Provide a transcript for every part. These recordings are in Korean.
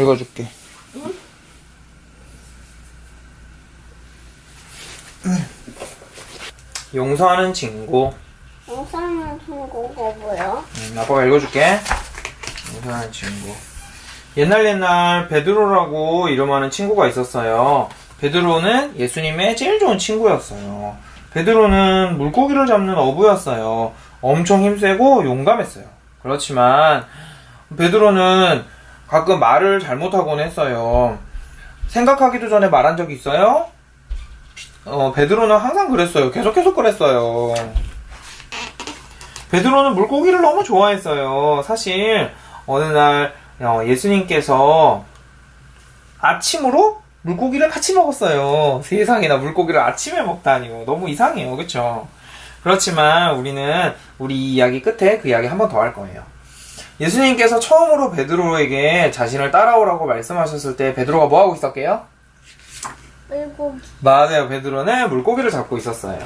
읽어줄게. 용서하는 친구. 영상을 친구가 뭐야? 음, 아빠가 읽어줄게. 용서하는 친구. 옛날 옛날 베드로라고 이름하는 친구가 있었어요. 베드로는 예수님의 제일 좋은 친구였어요. 베드로는 물고기를 잡는 어부였어요. 엄청 힘세고 용감했어요. 그렇지만 베드로는 가끔 말을 잘못하곤 했어요. 생각하기도 전에 말한 적이 있어요? 어, 베드로는 항상 그랬어요. 계속 계속 그랬어요. 베드로는 물고기를 너무 좋아했어요. 사실 어느 날 어, 예수님께서 아침으로 물고기를 같이 먹었어요. 세상에나 물고기를 아침에 먹다니요. 너무 이상해요. 그쵸? 그렇지만 우리는 우리 이 이야기 끝에 그 이야기 한 번 더 할 거예요. 예수님께서 처음으로 베드로에게 자신을 따라오라고 말씀하셨을 때 베드로가 뭐 하고 있었게요? 물고기. 맞아요. 베드로는 물고기를 잡고 있었어요.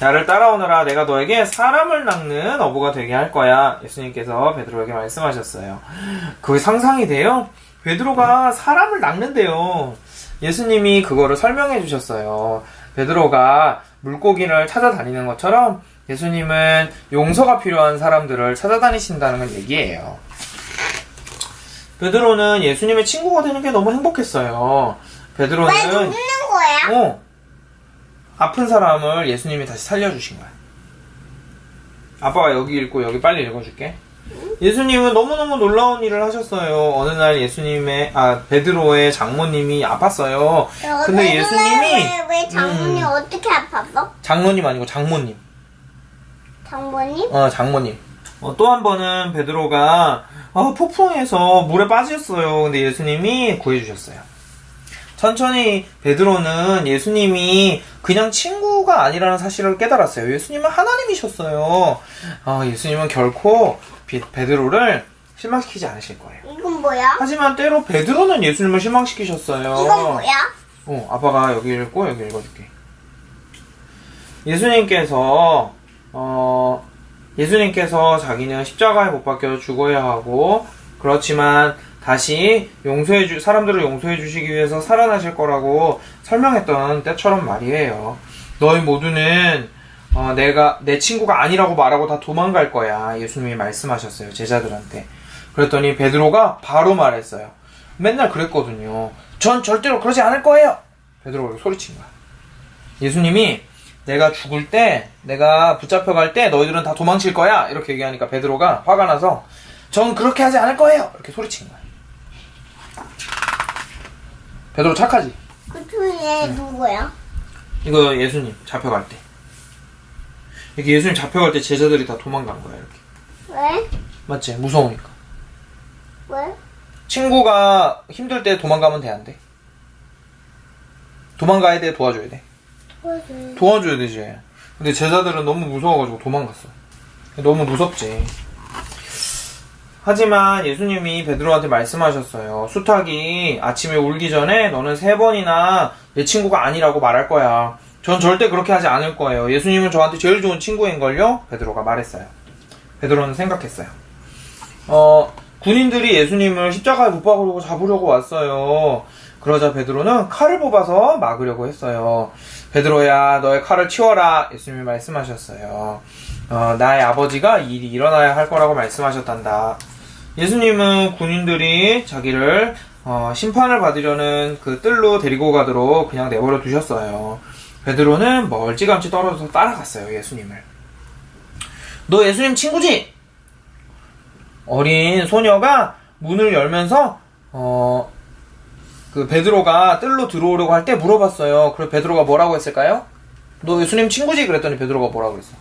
나를 따라오너라 내가 너에게 사람을 낚는 어부가 되게 할 거야. 예수님께서 베드로에게 말씀하셨어요. 그게 상상이 돼요? 베드로가 사람을 낚는데요. 예수님이 그거를 설명해 주셨어요. 베드로가 물고기를 찾아다니는 것처럼 예수님은 용서가 필요한 사람들을 찾아다니신다는 건 얘기예요. 베드로는 예수님의 친구가 되는 게 너무 행복했어요. 베드로는 왜 눕는 거야? 어. 아픈 사람을 예수님이 다시 살려주신 거야. 아빠가 여기 읽고 여기 빨리 읽어줄게. 예수님은 너무너무 놀라운 일을 하셨어요. 어느 날 예수님의, 아, 베드로의 장모님이 아팠어요. 근데 예수님이, 왜, 왜 장모님 음. 어떻게 아팠어? 장로님 아니고 장모님. 장모님? 어, 장모님. 어, 또 한 번은 베드로가 어, 폭풍에서 물에 빠졌어요. 근데 예수님이 구해주셨어요. 천천히 베드로는 예수님이 그냥 친구가 아니라는 사실을 깨달았어요. 예수님은 하나님이셨어요. 아, 예수님은 결코 비- 베드로를 실망시키지 않으실 거예요. 이건 뭐야? 하지만 때로 베드로는 예수님을 실망시키셨어요. 이건 뭐야? 어, 아빠가 여기 읽고 여기 읽어줄게. 예수님께서 어, 예수님께서 자기는 십자가에 못 박혀 죽어야 하고 그렇지만 다시 용서해 주 사람들을 용서해 주시기 위해서 살아나실 거라고 설명했던 때처럼 말이에요. 너희 모두는 어, 내가 내 친구가 아니라고 말하고 다 도망갈 거야. 예수님이 말씀하셨어요. 제자들한테. 그랬더니 베드로가 바로 말했어요. 맨날 그랬거든요. 전 절대로 그러지 않을 거예요. 베드로가 소리친 거야. 예수님이 내가 죽을 때, 내가 붙잡혀 갈 때 너희들은 다 도망칠 거야. 이렇게 얘기하니까 베드로가 화가 나서 전 그렇게 하지 않을 거예요. 이렇게 소리친 거야. 베드로 착하지? 그 뒤에 누구야? 이거 예수님 잡혀갈 때. 이렇게 예수님 잡혀갈 때 제자들이 다 도망간 거야. 이렇게. 왜? 맞지? 무서우니까. 왜? 친구가 힘들 때 도망가면 돼, 안 돼? 도망가야 돼, 도와줘야 돼? 왜? 도와줘야 되지. 근데 제자들은 너무 무서워가지고 도망갔어. 너무 무섭지. 하지만 예수님이 베드로한테 말씀하셨어요. 수탉이 아침에 울기 전에 너는 세 번이나 내 친구가 아니라고 말할 거야. 전 절대 그렇게 하지 않을 거예요. 예수님은 저한테 제일 좋은 친구인걸요? 베드로가 말했어요. 베드로는 생각했어요. 어, 군인들이 예수님을 십자가에 못 박으려고 잡으려고 왔어요. 그러자 베드로는 칼을 뽑아서 막으려고 했어요. 베드로야, 너의 칼을 치워라. 예수님이 말씀하셨어요. 어, 나의 아버지가 이 일이 일어나야 할 거라고 말씀하셨단다. 예수님은 군인들이 자기를 어, 심판을 받으려는 그 뜰로 데리고 가도록 그냥 내버려 두셨어요. 베드로는 멀찌감치 떨어져서 따라갔어요, 예수님을. 너 예수님 친구지? 어린 소녀가 문을 열면서 어, 그 베드로가 뜰로 들어오려고 할 때 물어봤어요. 그래 베드로가 뭐라고 했을까요? 너 예수님 친구지? 그랬더니 베드로가 뭐라고 그랬어?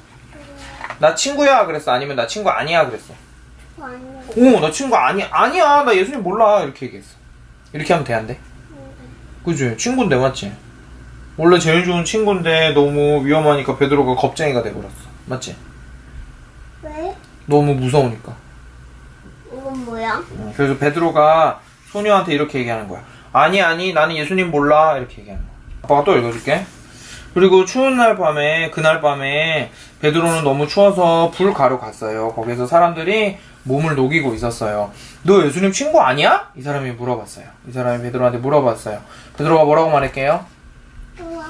나 친구야 그랬어. 아니면 나 친구 아니야 그랬어. 오, 나 친구 아니 아니야. 나 예수님 몰라. 이렇게 얘기했어. 이렇게 하면 돼, 안 돼? 그지? 친구인데 맞지? 원래 제일 좋은 친구인데 너무 위험하니까 베드로가 겁쟁이가 돼버렸어. 맞지? 왜? 너무 무서우니까. 이건 뭐야? 어, 그래서 베드로가 소녀한테 이렇게 얘기하는 거야. 아니 아니 나는 예수님 몰라 이렇게 얘기하는 거야. 아빠가 또 읽어줄게. 그리고 추운 날 밤에 그날 밤에 베드로는 너무 추워서 불 가로 갔어요. 거기서 사람들이 몸을 녹이고 있었어요. 너 예수님 친구 아니야? 이 사람이 물어봤어요. 이 사람이 베드로한테 물어봤어요. 베드로가 뭐라고 말할게요? 누가?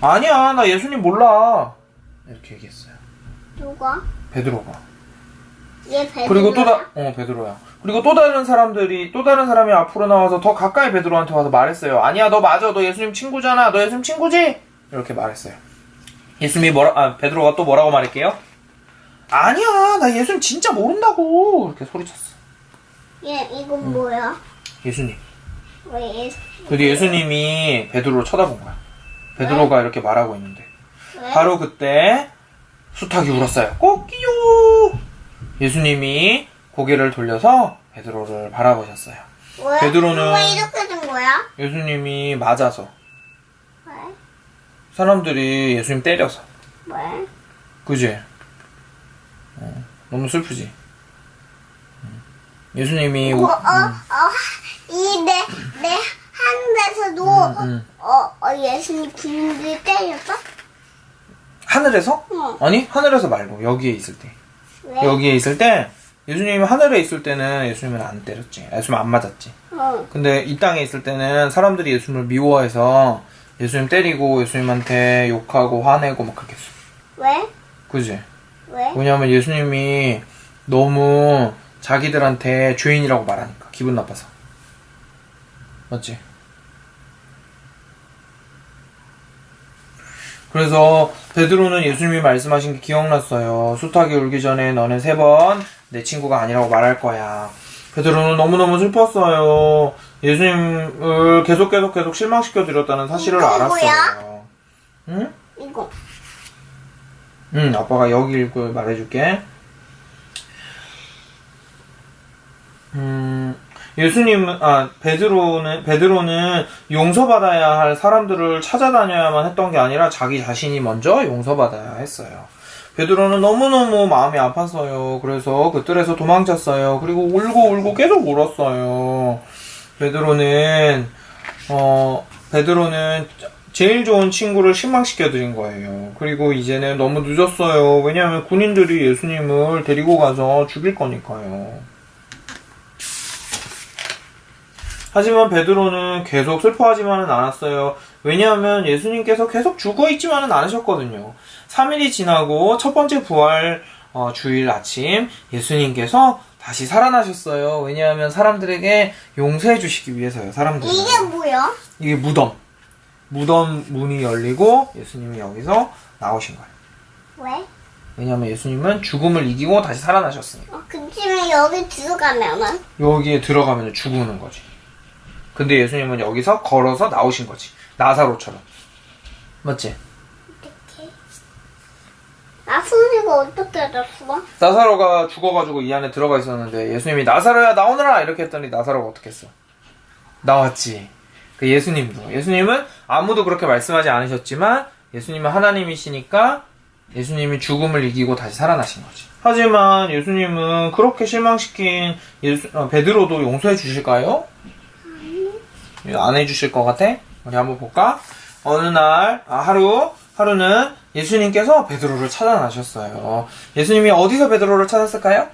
아니야, 나 예수님 몰라. 이렇게 얘기했어요. 누가? 베드로가. 얘? 그리고 또 다, 어, 베드로야. 그리고 또 다른 사람들이, 또 다른 사람이 앞으로 나와서 더 가까이 베드로한테 와서 말했어요. 아니야, 너 맞아. 너 예수님 친구잖아. 너 예수님 친구지? 이렇게 말했어요. 예수님이 뭐라, 아, 베드로가 또 뭐라고 말할게요? 아니야, 나 예수님 진짜 모른다고. 이렇게 소리쳤어. 얘 이건 뭐야? 예수님. 왜 얘? 근데 예수님이 베드로를 쳐다본 거야. 베드로가 이렇게 말하고 있는데. 왜? 바로 그때 수탉이 울었어요. 꼬끼요! 예수님이 고개를 돌려서 베드로를 바라보셨어요. 왜? 베드로는- 왜 이렇게 된 거야? 예수님이 맞아서. 왜? 사람들이 예수님 때려서. 왜? 그지? 어, 너무 슬프지? 음. 예수님이, 어, 우- 어, 어, 이내 내 하늘에서도 음, 음. 어, 어 예수님 군인들이 때렸어? 하늘에서? 응. 아니, 하늘에서 말고, 여기에 있을 때. 왜? 여기에 있을 때, 예수님이 하늘에 있을 때는 예수님은 안 때렸지. 예수님 안 맞았지. 어. 근데 이 땅에 있을 때는 사람들이 예수님을 미워해서 예수님 때리고 예수님한테 욕하고 화내고 막 그렇게 했어. 왜? 그지? 왜? 왜냐면 예수님이 너무 자기들한테 죄인이라고 말하니까 기분 나빠서. 맞지? 그래서 베드로는 예수님이 말씀하신 게 기억났어요. 수탉이 울기 전에 너는 세 번 내 친구가 아니라고 말할 거야. 베드로는 너무너무 슬펐어요. 예수님을 계속 계속 계속 실망시켜 드렸다는 사실을 이거 알았어요. 뭐야? 응? 이거 응, 아빠가 여기 읽고 말해줄게. 음, 예수님은, 아, 베드로는, 베드로는 용서받아야 할 사람들을 찾아다녀야만 했던 게 아니라 자기 자신이 먼저 용서받아야 했어요. 베드로는 너무너무 마음이 아팠어요. 그래서 그 뜰에서 도망쳤어요. 그리고 울고 울고 계속 울었어요. 베드로는, 어, 베드로는 제일 좋은 친구를 실망시켜 드린 거예요. 그리고 이제는 너무 늦었어요. 왜냐하면 군인들이 예수님을 데리고 가서 죽일 거니까요. 하지만 베드로는 계속 슬퍼하지만은 않았어요. 왜냐하면 예수님께서 계속 죽어 있지만은 않으셨거든요. 3일이 지나고 첫 번째 부활 어, 주일 아침 예수님께서 다시 살아나셨어요. 왜냐하면 사람들에게 용서해 주시기 위해서요. 사람들. 이게 뭐야? 이게 무덤. 무덤 문이 열리고 예수님이 여기서 나오신 거예요. 왜? 왜냐하면 예수님은 죽음을 이기고 다시 살아나셨으니까. 어, 근데 여기 들어가면은 여기에 들어가면 죽는 거지. 근데 예수님은 여기서 걸어서 나오신 거지. 나사로처럼. 맞지? 어떻게? 나 순이가 어떻게 됐어? 나사로가 죽어가지고 이 안에 들어가 있었는데 예수님이 나사로야 나오너라 이렇게 했더니 나사로가 어떻게 했어? 나왔지. 그 예수님도. 예수님은 아무도 그렇게 말씀하지 않으셨지만 예수님은 하나님이시니까 예수님이 죽음을 이기고 다시 살아나신 거지. 하지만 예수님은 그렇게 실망시킨 예수, 어, 베드로도 용서해 주실까요? 안 해주실 것 같아? 우리 한번 볼까? 어느 날, 아, 하루, 하루는 예수님께서 베드로를 찾아나셨어요. 예수님이 어디서 베드로를 찾았을까요?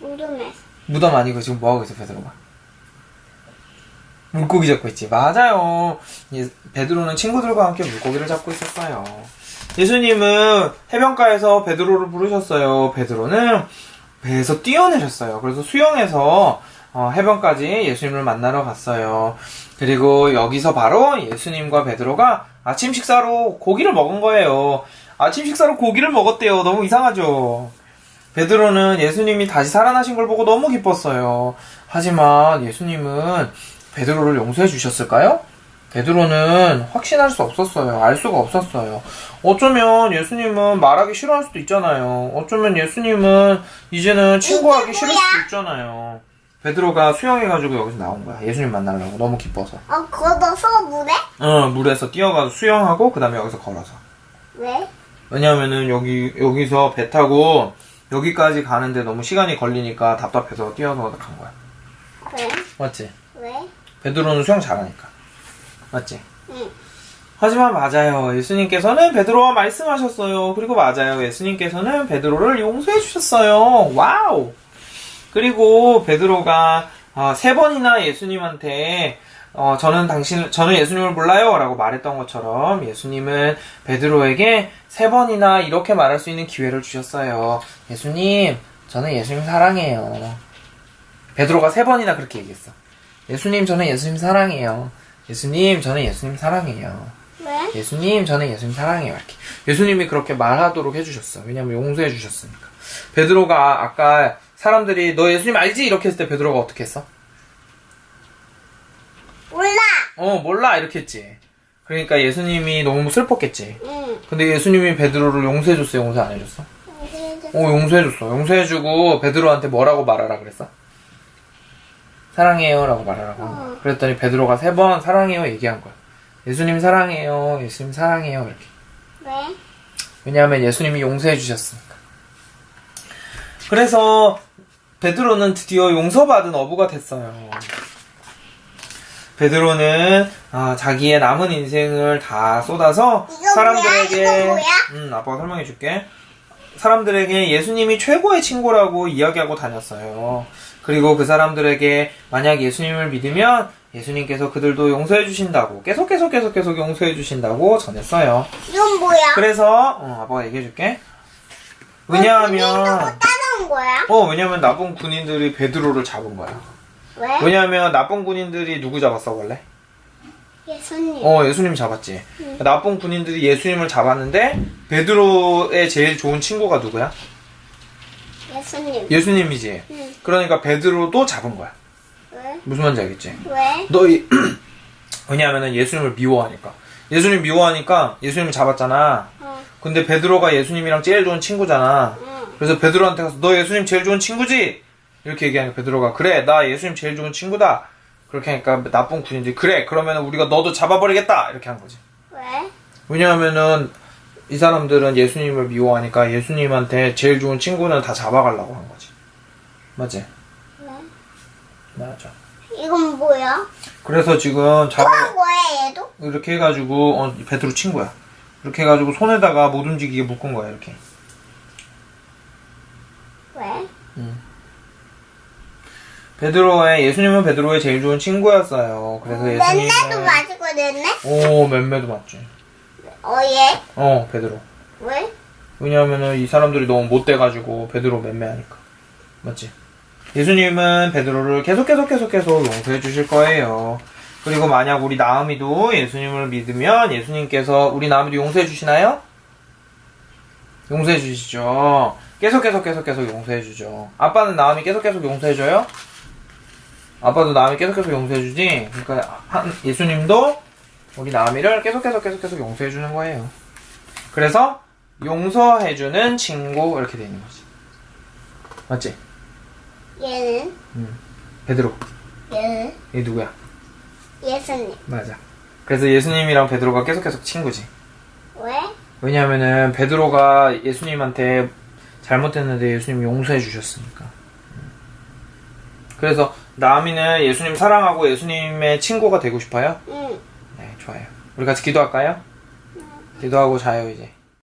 무덤에 무덤 아니고 지금 뭐하고 있어, 베드로가? 물고기 잡고 있지. 맞아요. 예, 베드로는 친구들과 함께 물고기를 잡고 있었어요. 예수님은 해변가에서 베드로를 부르셨어요. 베드로는 배에서 뛰어내렸어요. 그래서 수영해서 어, 해변까지 예수님을 만나러 갔어요. 그리고 여기서 바로 예수님과 베드로가 아침 식사로 고기를 먹은 거예요. 아침 식사로 고기를 먹었대요. 너무 이상하죠? 베드로는 예수님이 다시 살아나신 걸 보고 너무 기뻤어요. 하지만 예수님은 베드로를 용서해 주셨을까요? 베드로는 확신할 수 없었어요. 알 수가 없었어요. 어쩌면 예수님은 말하기 싫어할 수도 있잖아요. 어쩌면 예수님은 이제는 친구하기 싫을? 수도 있잖아요. 베드로가 수영해가지고 여기서 나온 거야. 예수님 만나려고 너무 기뻐서. 어 걷어서 물에? 어, 물에서 뛰어가서 수영하고 그 다음에 여기서 걸어서. 왜? 왜냐면은 여기 여기서 배 타고 여기까지 가는데 너무 시간이 걸리니까 답답해서 뛰어서 간 거야. 왜? 맞지? 왜? 베드로는 수영 잘하니까. 맞지? 응. 하지만 맞아요. 예수님께서는 베드로와 말씀하셨어요. 그리고 맞아요. 예수님께서는 베드로를 용서해 주셨어요. 와우. 그리고 베드로가 아, 세 번이나 예수님한테 어, 저는 당신 저는 예수님을 몰라요 라고 말했던 것처럼 예수님은 베드로에게 세 번이나 이렇게 말할 수 있는 기회를 주셨어요. 예수님, 저는 예수님 사랑해요. 베드로가 세 번이나 그렇게 얘기했어. 예수님, 저는 예수님 사랑해요. 예수님, 저는 예수님 사랑해요. 왜? 예수님, 저는 예수님 사랑해요. 이렇게. 예수님이 그렇게 말하도록 해주셨어. 왜냐면 용서해 주셨으니까. 베드로가 아까 사람들이 너 예수님 알지? 이렇게 했을 때 베드로가 어떻게 했어? 몰라. 어, 몰라. 이렇게 했지. 그러니까 예수님이 너무 슬펐겠지. 응. 근데 예수님이 베드로를 용서해줬어? 용서 안 해줬어? 어, 용서해줬어. 용서해주고 베드로한테 뭐라고 말하라 그랬어? 사랑해요. 라고 말하라고. 어. 그랬더니 베드로가 세 번 사랑해요. 얘기한 거야. 예수님 사랑해요. 예수님 사랑해요. 이렇게. 왜? 왜냐하면 예수님이 용서해 주셨으니까. 그래서 베드로는 드디어 용서받은 어부가 됐어요. 베드로는 아, 자기의 남은 인생을 다 쏟아서 이거 사람들에게 뭐야? 이거 뭐야? 음, 아빠가 설명해 줄게. 사람들에게 예수님이 최고의 친구라고 이야기하고 다녔어요. 그리고 그 사람들에게 만약 예수님을 믿으면 예수님께서 그들도 용서해 주신다고 계속 계속 계속 계속 용서해 주신다고 전했어요. 이건 뭐야? 그래서 어, 아빠가 얘기해 줄게. 군인도 왜냐하면 뭐 따라온 거야? 어 왜냐면 나쁜 군인들이 베드로를 잡은 거야. 왜? 왜냐하면 나쁜 군인들이 누구 잡았어 원래? 예수님. 어 예수님 잡았지. 나쁜 군인들이 예수님을 잡았는데 베드로의 제일 좋은 친구가 누구야? 예수님. 예수님이지. 응. 그러니까 베드로도 잡은 거야. 왜? 무슨 말인지 알겠지? 왜? 너 이, 왜냐하면 예수님을 미워하니까. 예수님 미워하니까 예수님을 잡았잖아. 어. 근데 베드로가 예수님이랑 제일 좋은 친구잖아. 응. 그래서 베드로한테 가서 너 예수님 제일 좋은 친구지? 이렇게 얘기하니까 베드로가 그래 나 예수님 제일 좋은 친구다. 그렇게 하니까 나쁜 군인들이 그래 그러면 우리가 너도 잡아버리겠다 이렇게 한 거지. 왜? 왜냐하면은 이 사람들은 예수님을 미워하니까 예수님한테 제일 좋은 친구는 다 잡아가려고 한 거지. 맞지? 왜? 맞아. 이건 뭐야? 그래서 지금 잡아 거야 얘도? 이렇게 해가지고 어 베드로 친구야. 이렇게 해가지고 손에다가 못 움직이게 묶은 거야 이렇게. 왜? 베드로의 예수님은 베드로의 제일 좋은 친구였어요. 그래서 맨날도 예수님은 맞고 냈네? 오 맴매도 맞지. 어 얘? 어 베드로. 왜? 왜냐하면은 이 사람들이 너무 못돼가지고 베드로 맴매하니까 맞지? 예수님은 베드로를 계속 계속 계속 계속 용서해 주실 거예요. 그리고 만약 우리 나음이도 예수님을 믿으면 예수님께서 우리 나음이도 용서해 주시나요? 용서해 주시죠. 계속 계속 계속 계속 용서해 주죠. 아빠는 나음이 계속 계속 용서해 줘요? 아빠도 나음이 계속 계속 용서해 주지. 그러니까 한- 예수님도 우리 나음이를 계속 계속 계속 계속 용서해 주는 거예요. 그래서 용서해주는 친구 이렇게 돼 있는 거지. 맞지? 얘는? 베드로. 얘는? 얘 누구야? 예수님. 맞아. 그래서 예수님이랑 베드로가 계속 계속 친구지. 왜? 왜냐하면은 베드로가 예수님한테 잘못했는데 예수님이 용서해 주셨으니까. 그래서 나미는 예수님 사랑하고 예수님의 친구가 되고 싶어요? 응. 네, 좋아요. 우리 같이 기도할까요? 기도하고 자요 이제.